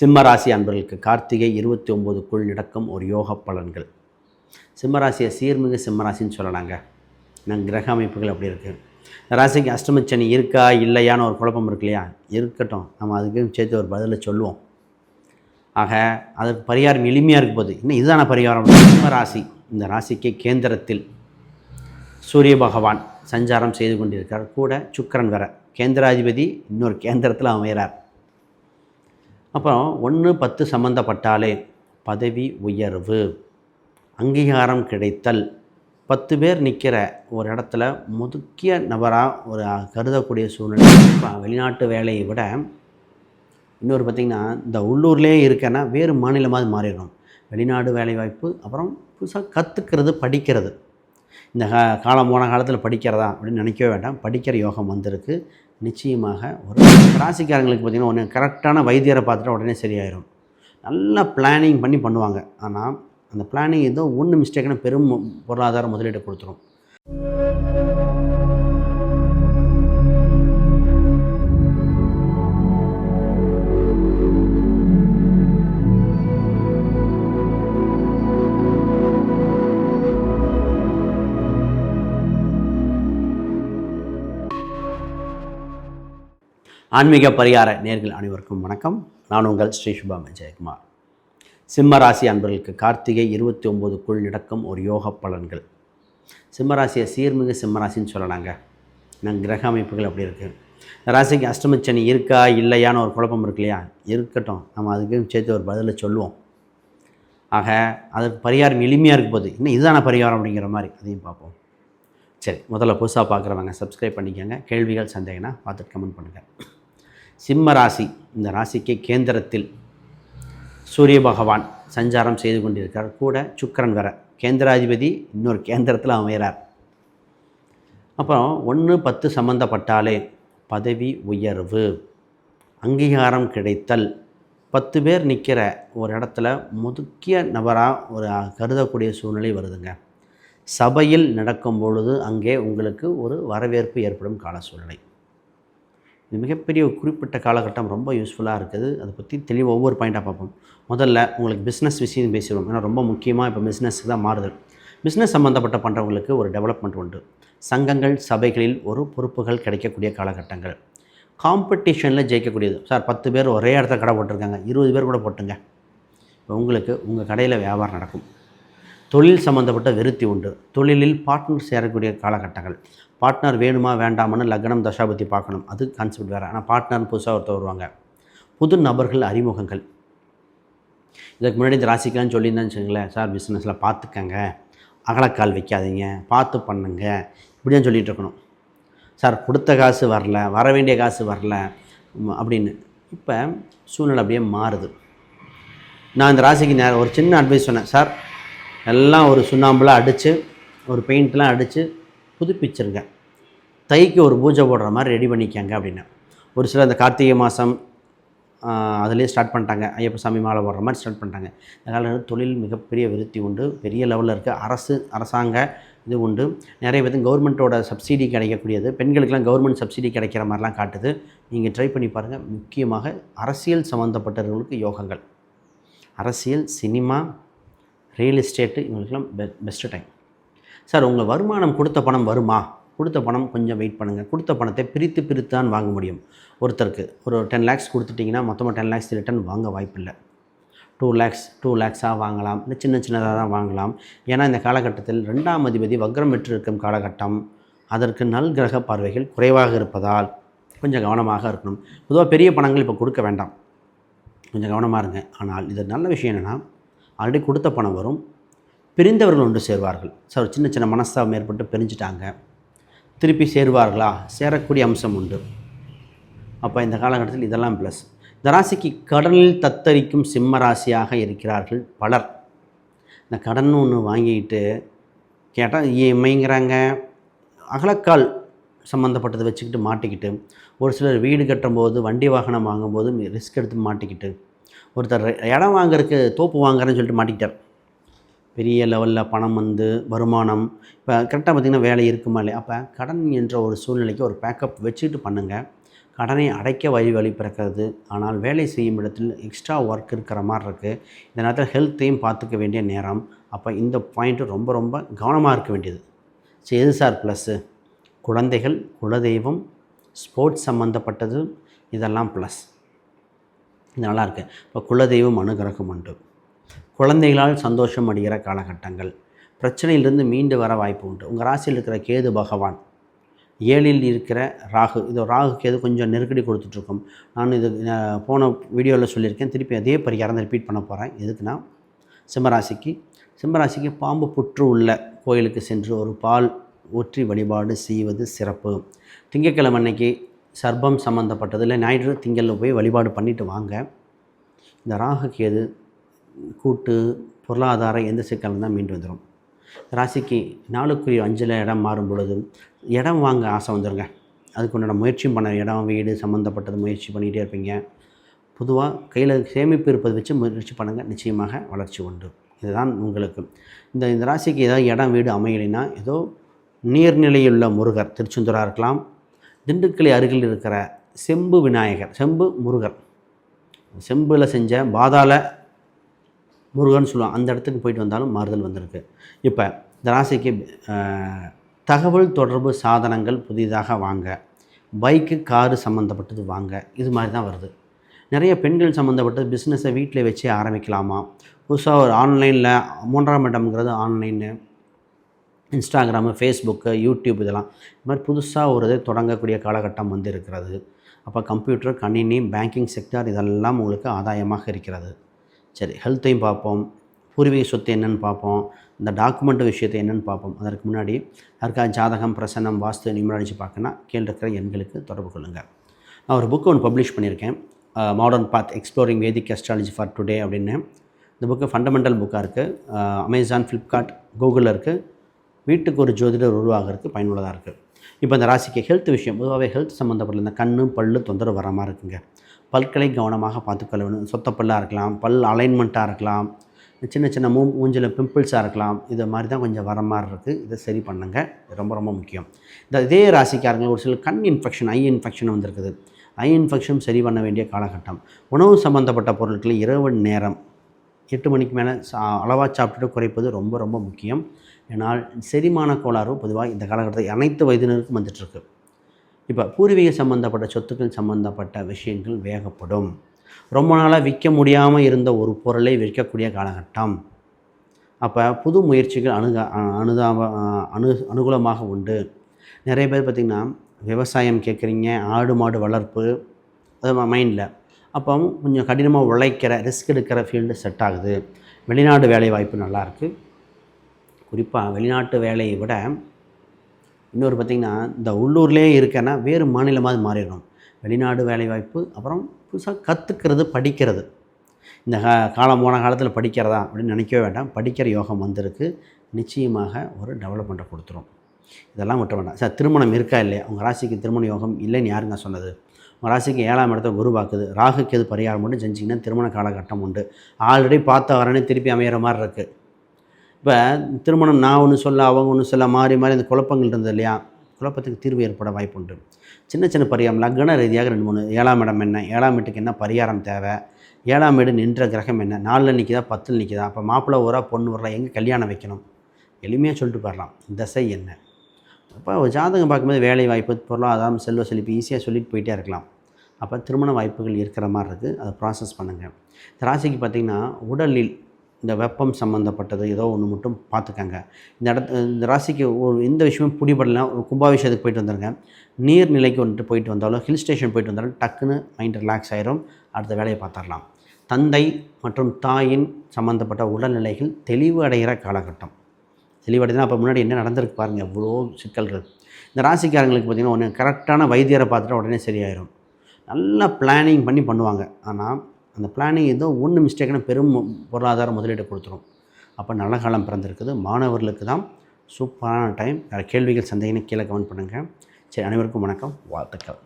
சிம்மராசி அன்பர்களுக்கு கார்த்திகை இருபத்தி ஒம்போதுக்குள் நடக்கும் ஒரு யோக பலன்கள். சிம்மராசியை சீர்மிகு சிம்மராசின்னு சொல்லலாங்க. நான் கிரக அமைப்புகள் அப்படி இருக்குது இந்த ராசிக்கு அஷ்டமச்சனி இருக்கா இல்லையான்னு ஒரு குழப்பம் இருக்கு இல்லையா? இருக்கட்டும். நம்ம அதுக்கு சேர்த்து ஒரு பதிலை சொல்லுவோம். ஆக அதுக்கு பரிகாரம் எளிமையாக இருக்க போகுது. இன்னும் இதுதான பரிகாரம்? சிம்ம ராசி இந்த ராசிக்கு கேந்திரத்தில் சூரிய பகவான் சஞ்சாரம் செய்து கொண்டிருக்கிறார். கூட சுக்கரன் வர. கேந்திராதிபதி இன்னொரு கேந்திரத்தில் அமைகிறார் அப்புறம் ஒன்று பத்து சம்மந்தப்பட்டாலே பதவி உயர்வு அங்கீகாரம் கிடைத்தல். பத்து பேர் நிற்கிற ஒரு இடத்துல முக்கிய நபராக ஒரு கருதக்கூடிய சூழ்நிலை. இப்போ வெளிநாட்டு வேலையை விட இன்னொரு பார்த்திங்கன்னா இந்த உள்ளூர்லேயே இருக்கேன்னா வேறு மாநிலமாக மாறிடணும். வெளிநாடு வேலைவாய்ப்பு அப்புறம் புதுசாக கற்றுக்கிறது படிக்கிறது. இந்த கா காலம் போன காலத்தில் படிக்கிறதா அப்படின்னு நினைக்கவே வேண்டாம். படிக்கிற யோகம் வந்திருக்கு. நிச்சயமாக ஒரு ராசிக்காரங்களுக்கு பார்த்திங்கன்னா ஒன்று கரெக்டான வைத்தியரை பார்த்துட்டா உடனே சரியாயிரும். நல்லா பிளானிங் பண்ணி பண்ணுவாங்க. ஆனால் அந்த பிளானிங் ஏதோ ஒன்று மிஸ்டேக்குன்னு பெரும் பொருளாதார முதலீடு கொடுத்துரும். ஆன்மீக பரிகார நேர்கள் அனைவருக்கும் வணக்கம். நான் உங்கள் ஸ்ரீ சுபாம் ஜெயக்குமார் சிம்மராசி அன்பர்களுக்கு கார்த்திகை இருபத்தி ஒம்போதுக்குள் நடக்கும் ஒரு யோக பலன்கள். சிம்மராசியை சீர்மிகு சிம்மராசின்னு சொல்லலாங்க. நான் கிரக அமைப்புகள் அப்படி இருக்குது இந்த ராசிக்கு அஷ்டமச்சனி இருக்கா இல்லையான்னு ஒரு குழப்பம் இருக்கு இல்லையா? இருக்கட்டும். நம்ம அதுக்கு சேர்த்து ஒரு பதிலை சொல்லுவோம். ஆக அதுக்கு பரிகாரம் எளிமையாக இருக்க போகுது. இன்னும் இதுதான பரிகாரம் அப்படிங்கிற மாதிரி அதையும் பார்ப்போம். சரி முதல்ல புதுசாக பார்க்குறவங்க சப்ஸ்கிரைப் பண்ணிக்கோங்க. கேள்விகள் சந்தேகம்னா பார்த்துட்டு கமெண்ட் பண்ணுங்கள் சிம்ம ராசி. இந்த ராசிக்கு கேந்திரத்தில் சூரிய பகவான் சஞ்சாரம் செய்து கொண்டிருக்கிறார். கூட சுக்கிரன் வர கேந்திராதிபதி இன்னொரு கேந்திரத்தில் அமைகிறார் அப்புறம் ஒன்று பத்து சம்மந்தப்பட்டாலே பதவி உயர்வு அங்கீகாரம் கிடைத்தல். பத்து பேர் நிற்கிற ஒரு இடத்துல முக்கிய நபராக ஒரு கருதக்கூடிய சூழ்நிலை வருதுங்க. சபையில் நடக்கும் பொழுது அங்கே உங்களுக்கு ஒரு வரவேற்பு ஏற்படும் கால சூழ்நிலை இது மிகப்பெரிய குறிப்பிட்ட காலகட்டம் ரொம்ப யூஸ்ஃபுல்லாக இருக்குது. அதை பற்றி தெளிவாக ஒவ்வொரு பாயிண்ட்டாக பார்ப்போம். முதல்ல உங்களுக்கு பிஸ்னஸ் விஷயம் பேசிடுவோம். ஏன்னா ரொம்ப முக்கியமாக இப்போ பிஸ்னஸ்க்கு தான் மாறுது. பிஸ்னஸ் சம்மந்தப்பட்ட பண்ணுறவங்களுக்கு ஒரு டெவலப்மெண்ட் உண்டு. சங்கங்கள் சபைகளில் ஒரு பொறுப்புகள் கிடைக்கக்கூடிய காலகட்டங்கள். காம்படிஷனில் ஜெயிக்கக்கூடியது. சார் பத்து பேர் ஒரே இடத்துல கடை போட்டிருக்காங்க. இருபது பேர் கூட போட்டுங்க இப்போ உங்களுக்கு உங்கள் கடையில் வியாபாரம் நடக்கும். தொழில் சம்மந்தப்பட்ட விருத்தி உண்டு. தொழிலில் பார்ட்னர் சேரக்கூடிய காலகட்டங்கள். பார்ட்னர் வேணுமா வேண்டாமான்னு லக்னம் தசாபதி பார்க்கணும். அது கான்செப்ட் வேறு. ஆனால் பார்ட்னர் புதுசாக ஒருத்தர் வருவாங்க. புது நபர்கள் அறிமுகங்கள். இதுக்கு முன்னாடி இந்த ராசிக்கலான்னு சொல்லியிருந்தேன் வச்சுங்களேன் சார் பிஸ்னஸில் பார்த்துக்கங்க. அகலக்கால் வைக்காதீங்க. பார்த்து பண்ணுங்க. இப்படிதான் சொல்லிகிட்டு இருக்கணும். சார் கொடுத்த காசு வரல. வர வேண்டிய காசு வரல. அப்படின்னு. இப்போ சூழ்நிலை அப்படியே மாறுது. நான் இந்த ராசிக்கு நேரம் ஒரு சின்ன அட்வைஸ் சொன்னேன். சார் எல்லாம் ஒரு சுண்ணாம்புலாம் அடித்து ஒரு பெயிண்ட்லாம் அடித்து புதுப்பிச்சிருங்க. தைக்கு ஒரு பூஜை போடுற மாதிரி ரெடி பண்ணிக்கங்க அப்படின்னு. ஒரு சிலர் இந்த கார்த்திகை மாதம் அதுலேயே ஸ்டார்ட் பண்ணிட்டாங்க. ஐயப்ப சாமி மாலை போடுற மாதிரி ஸ்டார்ட் பண்ணிட்டாங்க. அதனால் தொழில் மிகப்பெரிய விருத்தி உண்டு. பெரிய லெவலில் இருக்குது அரசு அரசாங்க இது உண்டு. நிறைய பேர் கவர்மெண்ட்டோட சப்சிடி கிடைக்கக்கூடியது. பெண்களுக்கெல்லாம் கவர்மெண்ட் சப்சிடி கிடைக்கிற மாதிரிலாம் காட்டுது. நீங்கள் ட்ரை பண்ணி பாருங்கள் முக்கியமாக அரசியல் சம்மந்தப்பட்டவர்களுக்கு யோகங்கள். அரசியல் சினிமா ரியல் எஸ்டேட்டு இவங்களுக்கெல்லாம் பெ பெஸ்ட்டு டைம் சார் உங்கள் வருமானம் கொடுத்த பணம் வருமா? கொடுத்த பணம் கொஞ்சம் வெயிட் பண்ணுங்கள் கொடுத்த பணத்தை பிரித்து பிரித்து தான் வாங்க முடியும். ஒருத்தருக்கு ஒரு டென் லேக்ஸ் கொடுத்துட்டிங்கன்னா மொத்தமாக டென் லேக்ஸ் ரிட்டர்ன் வாங்க வாய்ப்பில்லை. டூ லேக்ஸ் டூ லேக்ஸாக வாங்கலாம். இல்லை சின்ன சின்னதாக தான் வாங்கலாம். ஏன்னா இந்த காலகட்டத்தில் ரெண்டாம் அதிபதி வக்ரம் பெற்று இருக்கும் காலகட்டம் அதற்கு நல் கிரக பார்வைகள் குறைவாக இருப்பதால் கொஞ்சம் கவனமாக இருக்கணும். பொதுவாக பெரிய பணங்கள் இப்போ கொடுக்க வேண்டாம். கொஞ்சம் கவனமாக இருங்க. ஆனால் இது நல்ல விஷயம் என்னென்னா ஆல்ரெடி கொடுத்த பணம் வரும். பிரிந்தவர்கள் ஒன்று சேர்வார்கள். சார் சின்ன சின்ன மனஸ்தாபம் ஏற்பட்டு பிரிஞ்சுட்டாங்க. திருப்பி சேருவார்களா? சேரக்கூடிய அம்சம் உண்டு. அப்போ இந்த காலகட்டத்தில் இதெல்லாம் ப்ளஸ் இந்த ராசிக்கு கடனில் தத்தரிக்கும் சிம்ம ராசியாக இருக்கிறார்கள் பலர். இந்த கடன் ஒன்று வாங்கிட்டு கேட்டால் இஎம்ஐங்கிறாங்க. அகலக்கால் சம்மந்தப்பட்டதை வச்சுக்கிட்டு மாட்டிக்கிட்டு ஒரு சிலர் வீடு கட்டும்போது வண்டி வாகனம் வாங்கும்போது ரிஸ்க் எடுத்து மாட்டிக்கிட்டு ஒருத்தர் இடம் வாங்குறதுக்கு தோப்பு வாங்குறேன்னு சொல்லிட்டு மாட்டிக்கிட்டார். பெரிய லெவலில் பணம் வந்து வருமானம் இப்போ கரெக்டாக பார்த்திங்கன்னா வேலை இருக்குமா இல்லையா? அப்போ கடன் என்ற ஒரு சூழ்நிலைக்கு ஒரு பேக்கப் வச்சுட்டு பண்ணுங்கள் கடனை அடைக்க வழி வழி பிறக்கிறது. ஆனால் வேலை செய்யும் இடத்தில் எக்ஸ்ட்ரா ஒர்க் இருக்கிற மாதிரி இருக்குது இந்த நேரத்தில் ஹெல்த்தையும் பார்த்துக்க வேண்டிய நேரம். அப்போ இந்த பாயிண்ட்டு ரொம்ப ரொம்ப கவனமாக இருக்க வேண்டியது. சரி எது சார் ப்ளஸ்ஸு குழந்தைகள் குலதெய்வம் ஸ்போர்ட்ஸ் சம்மந்தப்பட்டது இதெல்லாம் ப்ளஸ் இது நல்லா இருக்கு இப்போ குலதெய்வம் அனுகிரகம் உண்டு. குழந்தைகளால் சந்தோஷம் அடைகிற காலகட்டங்கள். பிரச்சனையிலிருந்து மீண்டு வர வாய்ப்பு உண்டு. உங்கள் ராசியில் இருக்கிற கேது பகவான் ஏழில் இருக்கிற ராகு இது ராகு கேது கொஞ்சம் நெருக்கடி கொடுத்துட்ருக்கோம். நான் இது போன வீடியோவில் சொல்லியிருக்கேன். திருப்பி அதே பரிகாரம் ரிப்பீட் பண்ண போகிறேன் எதுக்குன்னா சிம்மராசிக்கு சிம்மராசிக்கு பாம்பு புற்று உள்ள கோயிலுக்கு சென்று ஒரு பால் ஊற்றி வழிபாடு செய்வது சிறப்பு. திங்கட்கிழமை அன்னைக்கு சர்பம் சம்மந்தப்பட்டது இல்லை ஞாயிற்று திங்களில் போய் வழிபாடு பண்ணிட்டு வாங்க. இந்த ராகுக்கேது கேது கூட்டு பொருளாதார எந்த சிக்கலும் தான் மீண்டு வந்துடும் ராசிக்கு நாளுக்குரிய அஞ்சில் இடம் மாறும் பொழுது இடம் வாங்க ஆசை வந்துடுங்க அதுக்கு உண்டான முயற்சியும் பண்ண இடம் வீடு சம்மந்தப்பட்டது முயற்சி பண்ணிகிட்டே இருப்பீங்க. பொதுவாக கையில் சேமிப்பு இருப்பதை வச்சு முயற்சி பண்ணுங்கள் நிச்சயமாக வளர்ச்சி உண்டு. இதுதான் உங்களுக்கு. இந்த இந்த ராசிக்கு ஏதாவது இடம் வீடு அமையலைன்னா ஏதோ நீர்நிலையுள்ள முருகர் திருச்செந்தூராக இருக்கலாம். திண்டுக்கலை அருகில் இருக்கிற செம்பு விநாயகர் செம்பு முருகர் செம்பில் செஞ்ச பாதாள முருகன் சொல்லுவாங்க. அந்த இடத்துக்கு போயிட்டு வந்தாலும் மாறுதல் வந்திருக்கு. இப்போ இந்த ராசிக்கு தகவல் தொடர்பு சாதனங்கள் புதிதாக வாங்க பைக்கு காரு சம்மந்தப்பட்டது வாங்க இது மாதிரி தான் வருது. நிறைய பெண்கள் சம்மந்தப்பட்டது பிஸ்னஸை வீட்டில் வச்சு ஆரம்பிக்கலாமா? புதுசாக ஒரு ஆன்லைனில் மூன்றாம் இடம்ங்கிறது ஆன்லைனு இன்ஸ்டாகிராமு ஃபேஸ்புக்கு யூடியூப் இதெல்லாம். இது மாதிரி புதுசாக ஒரு இதை தொடங்கக்கூடிய காலகட்டம் வந்து இருக்கிறது அப்போ கம்ப்யூட்டர் கணினி பேங்கிங் செக்டார் இதெல்லாம் உங்களுக்கு ஆதாயமாக இருக்கிறது. சரி ஹெல்த்தையும் பார்ப்போம். பூர்வீக சொத்து என்னென்னு பார்ப்போம். இந்த டாக்குமெண்ட் விஷயத்தை என்னென்னு பார்ப்போம். அதற்கு முன்னாடி யாருக்கா ஜாதகம் பிரசன்னம் வாஸ்து நிமிடடிச்சு பார்க்கணுன்னா கீழே இருக்கிற எண்களுக்கு தொடர்பு கொள்ளுங்கள் நான் ஒரு புக்கு ஒன்று பப்ளிஷ் பண்ணியிருக்கேன். Modern path exploring Vedic astrology for today அப்படின்னு. இந்த புக்கு ஃபண்டமெண்டல் புக்காக இருக்குது அமேசான் ஃப்ளிப்கார்ட் கூகுளில் இருக்குது வீட்டுக்கு ஒரு ஜோதிடர் உருவாகிறதுக்கு பயனுள்ளதாக இருக்குது இப்போ இந்த ராசிக்கு ஹெல்த் விஷயம் பொதுவாகவே ஹெல்த் சம்மந்தப்பட்ட இந்த கண்ணு பல் தொந்தரவு வர மாதிரி இருக்குங்க. பற்களை கவனமாக பார்த்துக்கொள்ள வேணும் சொத்த பல்லாக இருக்கலாம் பல் அலைன்மெண்ட்டாக இருக்கலாம் சின்ன சின்ன மூ மூஞ்சில் பிம்பிள்ஸாக இருக்கலாம் இது மாதிரி தான் கொஞ்சம் வர மாதிரி இருக்குது இதை சரி பண்ணுங்க. இது ரொம்ப ரொம்ப முக்கியம். இந்த இதே ராசிக்காரங்க ஒரு சில கண் இன்ஃபெக்ஷன் ஐ இன்ஃபெக்ஷன் வந்திருக்குது. ஐ இன்ஃபெக்ஷன் சரி பண்ண வேண்டிய காலகட்டம். உணவு சம்மந்தப்பட்ட பொருட்களை இரவு நேரம் எட்டு மணிக்கு மேலே சா அளவாக சாப்பிட்டுட்டு குறைப்பது ரொம்ப ரொம்ப முக்கியம். ஏன்னால் செரிமான கோளாறு பொதுவாக இந்த காலகட்டத்தில் அனைத்து வயதினருக்கும் வந்துட்டுருக்கு. இப்போ பூர்வீக சம்பந்தப்பட்ட சொத்துக்கள் சம்பந்தப்பட்ட விஷயங்கள் வேகப்படும். ரொம்ப நாளாக விற்க முடியாமல் இருந்த ஒரு பொருளை விற்கக்கூடிய காலகட்டம். அப்போ புது முயற்சிகள் அணுக அ- அனுதாப அனு அனுகூலமாக உண்டு. நிறைய பேர் பார்த்திங்கன்னா விவசாயம் கேட்குறீங்க ஆடு மாடு வளர்ப்பு அது மைண்டில் அப்போ கொஞ்சம் கடினமாக உழைக்கிற ரிஸ்க் எடுக்கிற ஃபீல்டு செட் ஆகுது. வெளிநாடு வேலை வாய்ப்பு நல்லாயிருக்கு குறிப்பாக வெளிநாட்டு வேலையை விட இன்னொரு பார்த்திங்கன்னா இந்த உள்ளூர்லேயே இருக்கேன்னா வேறு மாநிலமாக மாறிடணும். வெளிநாடு வேலைவாய்ப்பு அப்புறம் புதுசாக கற்றுக்கிறது படிக்கிறது. இந்த கா காலம் போன காலத்தில் படிக்கிறதா அப்படின்னு நினைக்கவே வேண்டாம். படிக்கிற யோகம் வந்திருக்கு. நிச்சயமாக ஒரு டெவலப்மெண்ட்டை கொடுத்துரும். இதெல்லாம் விட்ட வேண்டாம். சார் திருமணம் இருக்கா இல்லையா? உங்கள் ராசிக்கு திருமண யோகம் இல்லைன்னு யாருங்க சொன்னது? உங்கள் ராசிக்கு ஏழாம் இடத்த குருவாக்குது ராகுக்கு எது பரிகாரம் மட்டும் செஞ்சிங்கன்னா திருமண காலகட்டம் உண்டு. ஆல்ரெடி பார்த்த வரனே திருப்பி அமையிற மாதிரி இருக்குது இப்போ திருமணம் நான் ஒன்று சொல்ல அவங்க ஒன்று சொல்ல மாறி மாறி அந்த குழப்பங்கள் இருந்தது இல்லையா? குழப்பத்துக்கு தீர்வு ஏற்பட வாய்ப்பு உண்டு. சின்ன சின்ன பரிகாரம் லக்ன ரீதியாக ரெண்டு மூணு ஏழாம் இடம் என்ன? ஏழாம் வீட்டுக்கு என்ன பரிகாரம் தேவை? ஏழாம் வீடு நின்ற கிரகம் என்ன? நாலில் நிற்கிதா பத்தில் நிற்கிதா அப்போ மாப்பிள்ளை ஊரா பொண்ணு ஊரா எங்கே கல்யாணம் வைக்கணும்? எளிமையாக சொல்லிட்டு போயிடலாம். தசை என்ன? அப்போ ஜாதகம் பார்க்கும்போது வேலை வாய்ப்பு பொருளாதாரம் செல்வ செழிப்பு ஈஸியாக சொல்லிட்டு போயிட்டே இருக்கலாம். அப்போ திருமண வாய்ப்புகள் இருக்கிற மாதிரி இருக்குது அதை ப்ராசஸ் பண்ணுங்கள் இந்த ராசிக்கு பார்த்திங்கன்னா உடலில் இந்த வெப்பம் சம்மந்தப்பட்டது ஏதோ ஒன்று மட்டும் பார்த்துக்கங்க. இந்த இடத்து இந்த ராசிக்கு ஒரு எந்த விஷயமும் பிடிபடலாம் ஒரு கும்பாபிஷேகத்துக்கு போயிட்டு வந்துருங்க. நீர்நிலைக்கு வந்துட்டு போயிட்டு வந்தாலும் ஹில் ஸ்டேஷன் போயிட்டு வந்தாலும் டக்குன்னு மைண்ட் ரிலாக்ஸ் ஆயிரும். அடுத்த வேலையை பார்த்துடலாம். தந்தை மற்றும் தாயின் சம்மந்தப்பட்ட உடல்நிலைகள் தெளிவு அடைகிற காலகட்டம். தெளிவடைதான் அப்போ முன்னாடி என்ன நடந்திருக்கு பாருங்கள் எவ்வளோ சிக்கல்கள். இந்த ராசிக்காரங்களுக்கு பார்த்திங்கன்னா ஒன்று கரெக்டான வைத்தியரை பார்த்துட்டா உடனே சரியாயிரும். நல்லா பிளானிங் பண்ணி பண்ணுவாங்க. ஆனால் அந்த பிளானிங் ஏதோ ஒன்று மிஸ்டேக்னா பெரும் பொருளாதார முதலீடு கொடுத்துரும். அப்போ நல்ல காலம் பிறந்திருக்குது. மாணவர்களுக்கு தான் சூப்பரான டைம் கேள்விகள் சந்தேகம்னு கீழே கமெண்ட் பண்ணுங்கள் சரி அனைவருக்கும் வணக்கம். வாழ்த்துக்கள்.